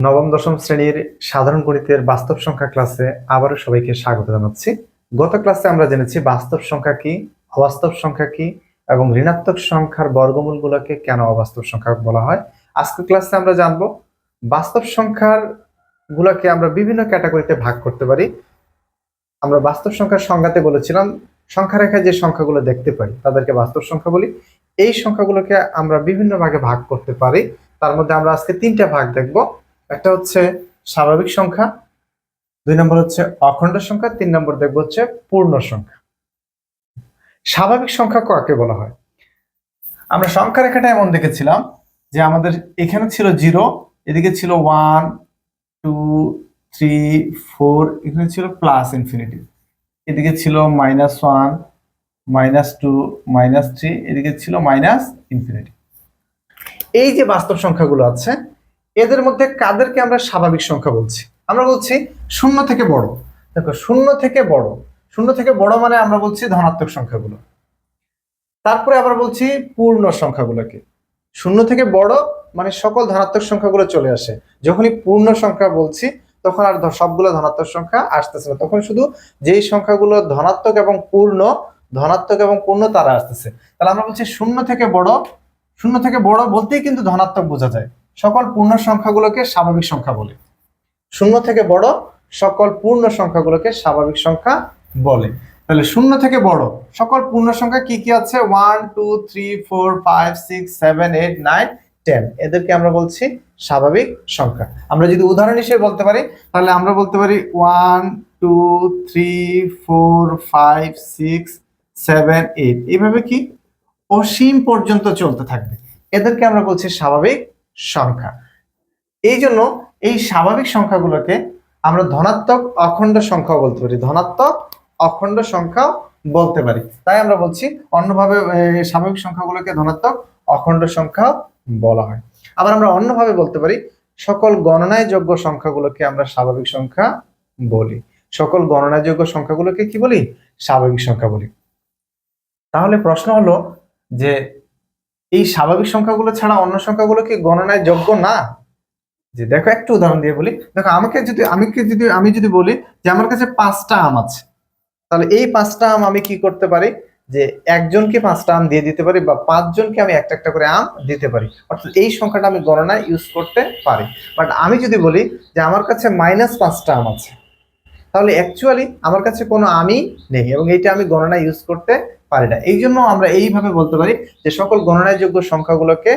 নবম, দশম শ্রেণির সাধারণ গণিতের বাস্তব সংখ্যা ক্লাসে আবারও সবাইকে স্বাগত জানাচ্ছি। গত ক্লাসে আমরা জেনেছি বাস্তব সংখ্যা কি, অবাস্তব সংখ্যা কি এবং ঋণাত্মক সংখ্যার বর্গমূলগুলোকে কেন অবাস্তব সংখ্যা বলা হয়। আজকের ক্লাসে আমরা জানব বাস্তব সংখ্যার গুলোকে আমরা বিভিন্ন ক্যাটাগরিতে ভাগ করতে পারি। আমরা বাস্তব সংখ্যার সংজ্ঞাতে বলেছিলাম সংখ্যা রেখায় যে সংখ্যাগুলো দেখতে পাই তাদেরকে বাস্তব সংখ্যা বলি। এই সংখ্যাগুলোকে আমরা বিভিন্ন ভাগে ভাগ করতে পারি। তার মধ্যে আমরা আজকে তিনটা ভাগ দেখব। একটা হচ্ছে স্বাভাবিক সংখ্যা, দুই নম্বর হচ্ছে অখণ্ড সংখ্যা, তিন নম্বর দেখব হচ্ছে পূর্ণ সংখ্যা। স্বাভাবিক সংখ্যা কাকে বলা হয়? আমরা সংখ্যা রেখাটা এমন দেখেছিলাম যে আমাদের এখানে ছিল জিরো, এদিকে ছিল ওয়ান, টু, থ্রি, ফোর, এখানে ছিল প্লাস ইনফিনিটি। এদিকে ছিল minus one, minus two, minus three, এদিকে ছিল মাইনাস ইনফিনিটি। এই যে বাস্তব সংখ্যাগুলো আছে এদের মধ্যে কাদেরকে আমরা স্বাভাবিক সংখ্যা বলছি? আমরা বলছি শূন্য থেকে বড়। দেখো, শূন্য থেকে বড়। শূন্য থেকে বড় মানে আমরা বলছি ধনাত্মক সংখ্যাগুলো। তারপরে আবার বলছি পূর্ণ সংখ্যাগুলোকে। শূন্য থেকে বড় মানে সকল ধনাত্মক সংখ্যাগুলো চলে আসে। যখনই পূর্ণ সংখ্যা বলছি, তখন আর সবগুলো ধনাত্মক সংখ্যা আসতেছে না। তখন শুধু যেই সংখ্যাগুলো ধনাত্মক এবং পূর্ণ, ধনাত্মক এবং পূর্ণ তারা আসতেছে। তাহলে আমরা বলছি শূন্য থেকে বড়। শূন্য থেকে বড় বলতেই কিন্তু ধনাত্মক বোঝা যায়। সকল পূর্ণ সংখ্যাগুলোকে স্বাভাবিক সংখ্যা বলে। শূন্য থেকে বড় সকল পূর্ণ সংখ্যাগুলোকে স্বাভাবিক সংখ্যা বলে। তাহলে শূন্য থেকে বড় সকল পূর্ণ সংখ্যা কি কি আছে? One two three four five six seven eight nine ten এদেরকে আমরা বলছি স্বাভাবিক সংখ্যা। আমরা যদি উদাহরণ হিসেবে বলতে পারি, তাহলে আমরা বলতে পারি one two three four five six seven eight এইভাবে কি? অসীম পর্যন্ত চলতে থাকবে। এদেরকে আমরা বলছি স্বাভাবিক সংখ্যা। এই জন্য এই স্বাভাবিক সংখ্যাগুলোকে আমরা ধনাত্মক অখণ্ড সংখ্যা বলতে পারি। ধনাত্মক অখণ্ড সংখ্যাও বলতে পারি। তাই আমরা বলছি অন্যভাবে স্বাভাবিক সংখ্যাগুলোকে ধনাত্মক অখণ্ড সংখ্যাও বলা হয়। আবার আমরা অন্যভাবে বলতে পারি, সকল গণনায় যোগ্য সংখ্যাগুলোকে আমরা স্বাভাবিক সংখ্যা বলি। সকল গণনায় যোগ্য সংখ্যাগুলোকে কি বলি? স্বাভাবিক সংখ্যা বলি। তাহলে প্রশ্ন হলো যে এই স্বাভাবিক সংখ্যাগুলো ছাড়া অন্য সংখ্যাগুলো কি গণনায় যোগ্য না? যে দেখো একটু উদাহরণ দিয়ে বলি। দেখো, আমাকে যদি আমি যদি আমি যদি বলি যে আমার কাছে পাঁচটা আম আছে, তাহলে এই পাঁচটা আম আমি কি করতে পারি? যে একজনকে পাঁচটা আম দিয়ে দিতে পারি বা পাঁচজনকে আমি একটা একটা করে আম দিতে পারি। অর্থাৎ এই সংখ্যাটা আমি গণনায় ইউজ করতে পারি। বাট আমি যদি বলি যে আমার কাছে মাইনাস পাঁচটা আম আছে তাহলে অ্যাকচুয়ালি আমার কাছে কোনো আমই নেই এবং এইটা আমি গণনায় ইউজ করতে পারি না। এই জন্য আমরা এইভাবে বলতে পারি যে সকল গণনায় যোগ্য সংখ্যাগুলোকে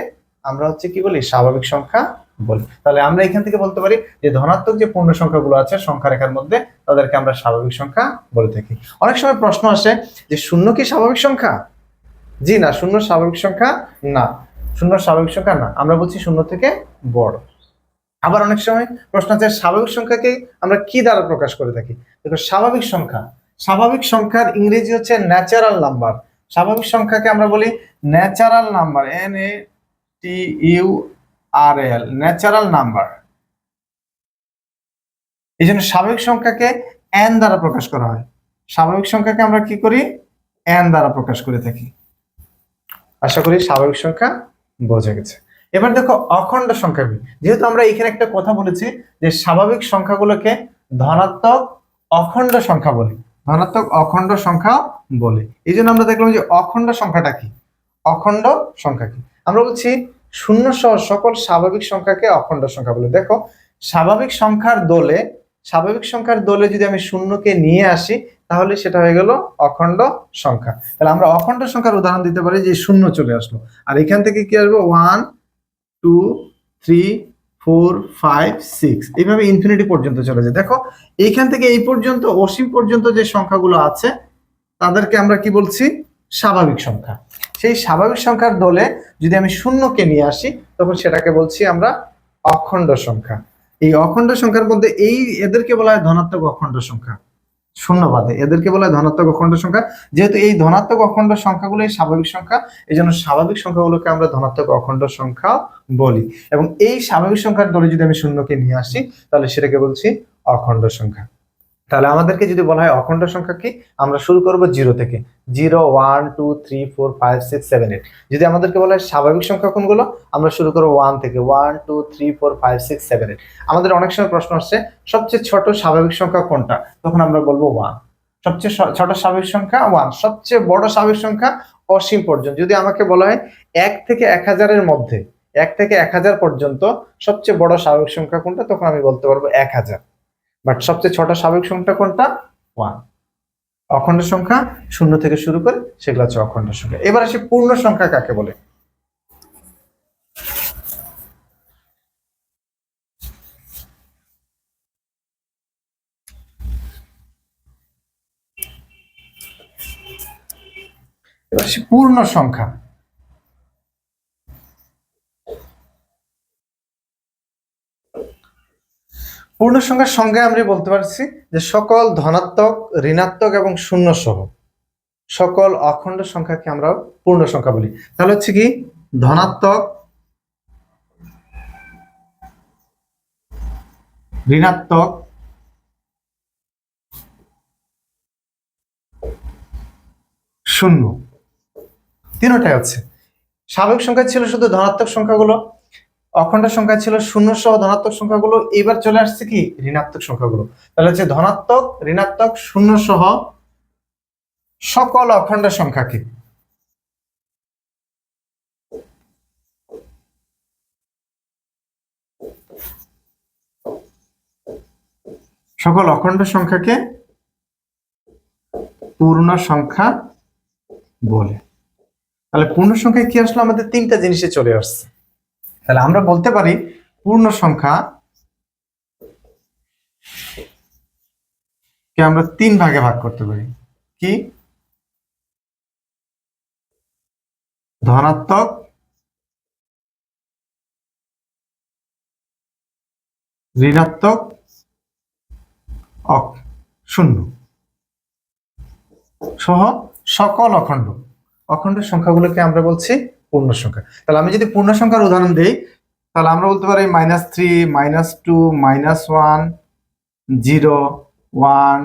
আমরা হচ্ছে কি বলি? স্বাভাবিক সংখ্যা বলি। তাহলে আমরা এখান থেকে বলতে পারি যে ধনাত্মক যে পূর্ণ সংখ্যাগুলো আছে সংখ্যা রেখার মধ্যে, তাদেরকে আমরা স্বাভাবিক সংখ্যা বলে থাকি। অনেক সময় প্রশ্ন আসে যে শূন্য কি স্বাভাবিক সংখ্যা? জি না, শূন্য স্বাভাবিক সংখ্যা না। শূন্য স্বাভাবিক সংখ্যা না। আমরা বলছি শূন্য থেকে বড়। আবার অনেক সময় প্রশ্ন আছে, স্বাভাবিক সংখ্যাকে আমরা কি দ্বারা প্রকাশ করে থাকি? দেখো, স্বাভাবিক সংখ্যা। স্বাভাবিক সংখ্যার ইংরেজি হচ্ছে ন্যাচারাল নাম্বার স্বাভাবিক সংখ্যাকে আমরা বলি natural number N A T U R L natural number এই জন্য স্বাভাবিক সংখ্যাকে এন দ্বারা প্রকাশ করা হয়। স্বাভাবিক সংখ্যাকে আমরা কি করি? এন দ্বারা প্রকাশ করে থাকি। আশা করি স্বাভাবিক সংখ্যা বোঝা গেছে। এবার দেখো অখণ্ড সংখ্যা কি যেহেতু আমরা এখানে একটা কথা বলেছি যে স্বাভাবিক সংখ্যাগুলোকে ধনাত্মক অখণ্ড সংখ্যা বলি। ধনাত্মক অখণ্ড সংখ্যা বলে। এই জন্য আমরা দেখলাম যে অখণ্ড সংখ্যাটা কি? অখণ্ড সংখ্যা কি? আমরা বলছি শূন্য সহ সকল স্বাভাবিক সংখ্যাকে অখণ্ড সংখ্যা বলে। দেখো, স্বাভাবিক সংখ্যার দোলে, স্বাভাবিক সংখ্যার দোলে যদি আমি শূন্যকে নিয়ে আসি, তাহলে সেটা হয়ে গেল অখণ্ড সংখ্যা। তাহলে আমরা অখণ্ড সংখ্যার উদাহরণ দিতে পারি যে শূন্য চলে আসলো। আর এখান থেকে কি আসবে? One two three four five six এইভাবে ইনফিনিটি পর্যন্ত চলে যায়। দেখো এইখান থেকে এই পর্যন্ত, অসীম পর্যন্ত যে সংখ্যাগুলো আছে, তাদেরকে আমরা কি বলছি? স্বাভাবিক সংখ্যা। সেই স্বাভাবিক সংখ্যার দলে যদি আমি শূন্যকে নিয়ে আসি, তখন সেটাকে বলছি আমরা অখণ্ড সংখ্যা। এই অখণ্ড সংখ্যার মধ্যে এই এদেরকে বলা হয় ধনাত্মক অখণ্ড সংখ্যা। শূন্য বাদে এদেরকে বলা হয় ধনাত্মক অখণ্ড সংখ্যা। যেহেতু এই ধনাত্মক অখণ্ড সংখ্যাগুলোই স্বাভাবিক সংখ্যা এই জন্য স্বাভাবিক সংখ্যাগুলোকে আমরা ধনাত্মক অখণ্ড সংখ্যা বলি। এবং এই স্বাভাবিক সংখ্যার দলে যদি আমি শূন্যকে নিয়ে আসি, তাহলে সেটাকে বলছি অখণ্ড সংখ্যা। তাহলে আমাদেরকে যদি বলা হয় অখণ্ড সংখ্যা কি, আমরা শুরু করব জিরো থেকে। Zero, one, two, three, four, five, six, seven, eight. যদি আমাদেরকে বলা হয় স্বাভাবিক সংখ্যা কোনগুলো, আমরা শুরু করব ওয়ান থেকে। One, two, three, four, five, six, seven, eight. আমাদের অনেক সময় প্রশ্ন আসছে, সবচেয়ে ছোট স্বাভাবিক সংখ্যা কোনটা? তখন আমরা বলব ওয়ান। সবচেয়ে ছোট স্বাভাবিক সংখ্যা ওয়ান। সবচেয়ে বড় স্বাভাবিক সংখ্যা অসীম পর্যন্ত। যদি আমাকে বলা হয় এক থেকে এক হাজারের মধ্যে, এক থেকে এক হাজার পর্যন্ত সবচেয়ে বড় স্বাভাবিক সংখ্যা কোনটা, তখন আমি বলতে পারব এক হাজার। বাট সবচেয়ে ছটা স্বাভাবিক সংখ্যা কোনটা? ওয়ান অখণ্ড সংখ্যা শূন্য থেকে শুরু করে সেগুলো হচ্ছে অখণ্ড সংখ্যা। এবার আসি পূর্ণ সংখ্যা কাকে বলে? এবার পূর্ণ সংখ্যা। পূর্ণ সংখ্যার সংজ্ঞায় আমরা বলতে পারছি যে সকল ধনাত্মক, ঋণাত্মক এবং শূন্য সহ সকল অখণ্ড সংখ্যাকে আমরা পূর্ণ সংখ্যা বলি। তাহলে হচ্ছে কি, ধনাত্মক, ঋণাত্মক, শূন্য। তিনটাই আছে। স্বাভাবিক সংখ্যা ছিল শুধু ধনাত্মক সংখ্যাগুলো। অখণ্ড সংখ্যা ছিল শূন্য সহ ধনাত্মক সংখ্যাগুলো। এবার চলে আসছে কি? ঋণাত্মক সংখ্যাগুলো। তাহলে হচ্ছে ধনাত্মক, ঋণাত্মক, শূন্য সহ সকল অখণ্ড সংখ্যাকে। সকল অখণ্ড সংখ্যাকে পূর্ণ সংখ্যা বলে। তাহলে পূর্ণ সংখ্যায় কি আসলো? আমাদের তিনটা জিনিসে চলে আসছে। তাহলে আমরা বলতে পারি পূর্ণ সংখ্যা কে আমরা তিন ভাগে ভাগ করতে পারি। কি? ধনাত্মক ঋণাত্মক অক- শূন্য। সহ সকল অখণ্ড। অখণ্ড সংখ্যাগুলোকে আমরা বলছি পূর্ণ সংখ্যা তাহলে আমি যদি পূর্ণ সংখ্যার উদাহরণ দিই, তাহলে আমরা বলতে পারি minus three minus two minus one zero one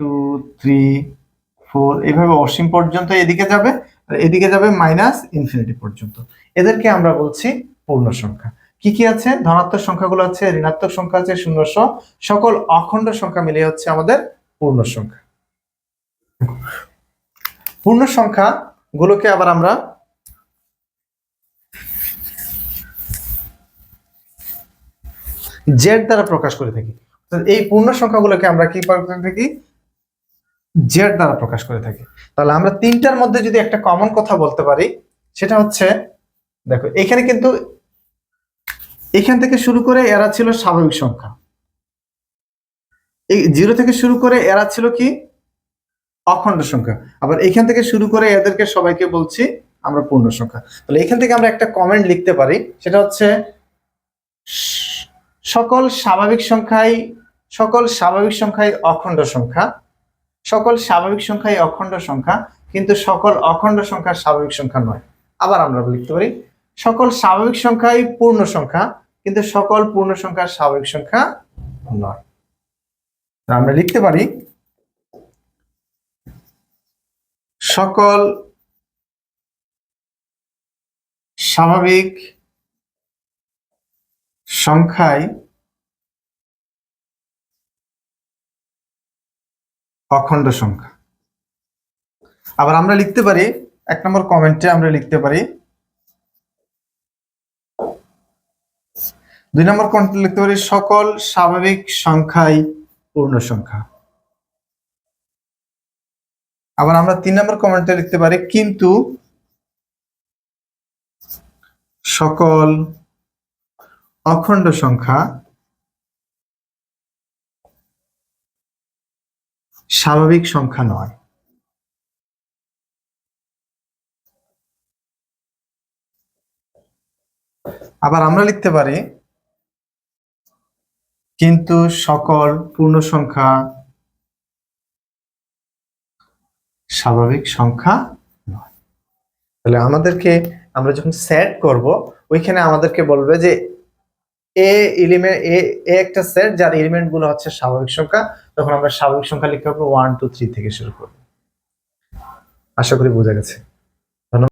two three four এইভাবে অসীম পর্যন্ত এদিকে যাবে, আর এদিকে যাবে মাইনাস ইনফিনিটি পর্যন্ত। এদেরকে আমরা বলছি পূর্ণ সংখ্যা কি কি আছে? ধনাত্মক সংখ্যাগুলো আছে, ঋণাত্মক সংখ্যা আছে শূন্য সহ সকল অখণ্ড সংখ্যা মিলিয়ে হচ্ছে আমাদের পূর্ণ সংখ্যা পূর্ণ সংখ্যা গুলোকে আবার আমরা জেড দ্বারা প্রকাশ করে থাকি। এই পূর্ণ সংখ্যাগুলোকে আমরা কি করে থাকি? জেড দ্বারা প্রকাশ করে থাকি। তাহলে আমরা তিনটার মধ্যে যদি একটা কমন কথা বলতে পারি, সেটা হচ্ছে, দেখো, এখানে কিন্তু এখান থেকে শুরু করে এরা ছিল স্বাভাবিক সংখ্যা। এই জিরো থেকে শুরু করে এরা ছিল কি? অখণ্ড সংখ্যা। আবার এখান থেকে শুরু করে এদেরকে সবাইকে বলছি আমরা পূর্ণ সংখ্যা। তাহলে এখান থেকে আমরা একটা কমেন্ট লিখতে পারি, সেটা হচ্ছে সকল স্বাভাবিক সংখ্যাই, সকল স্বাভাবিক সংখ্যাই অখণ্ড সংখ্যা, সকল স্বাভাবিক সংখ্যাই অখণ্ড সংখ্যা, কিন্তু সকল অখণ্ড সংখ্যা স্বাভাবিক সংখ্যা নয়। আবার আমরা লিখতে পারি, সকল স্বাভাবিক সংখ্যাই পূর্ণ সংখ্যা, কিন্তু সকল পূর্ণ সংখ্যা স্বাভাবিক সংখ্যা নয়। আমরা লিখতে পারি, সকল স্বাভাবিক সংখ্যায় অখণ্ড সংখ্যা। আবার আমরা লিখতে পারি, এক নম্বর কমেন্টে আমরা লিখতে পারি, দুই নম্বর কমেন্টে লিখতে পারি, সকল স্বাভাবিক সংখ্যাই পূর্ণ সংখ্যা। আবার আমরা তিন নম্বর কমেন্টে লিখতে পারি, কিন্তু সকল অখণ্ড সংখ্যা স্বাভাবিক সংখ্যা নয়। আবার আমরা লিখতে পারি, কিন্তু সকল পূর্ণ সংখ্যা স্বাভাবিক সংখ্যা নয়। তাহলে আমাদেরকে আমরা যখন সেট করব, ওইখানে আমাদেরকে বলবে যে এ এলিমেন্ট এ একটা সেট যার এলিমেন্টগুলো হচ্ছে স্বাভাবিক সংখ্যা, তখন আমরা স্বাভাবিক সংখ্যা লিখতে পারব ওয়ান টু থ্রি থেকে শুরু করব। আশা করি বোঝা গেছে।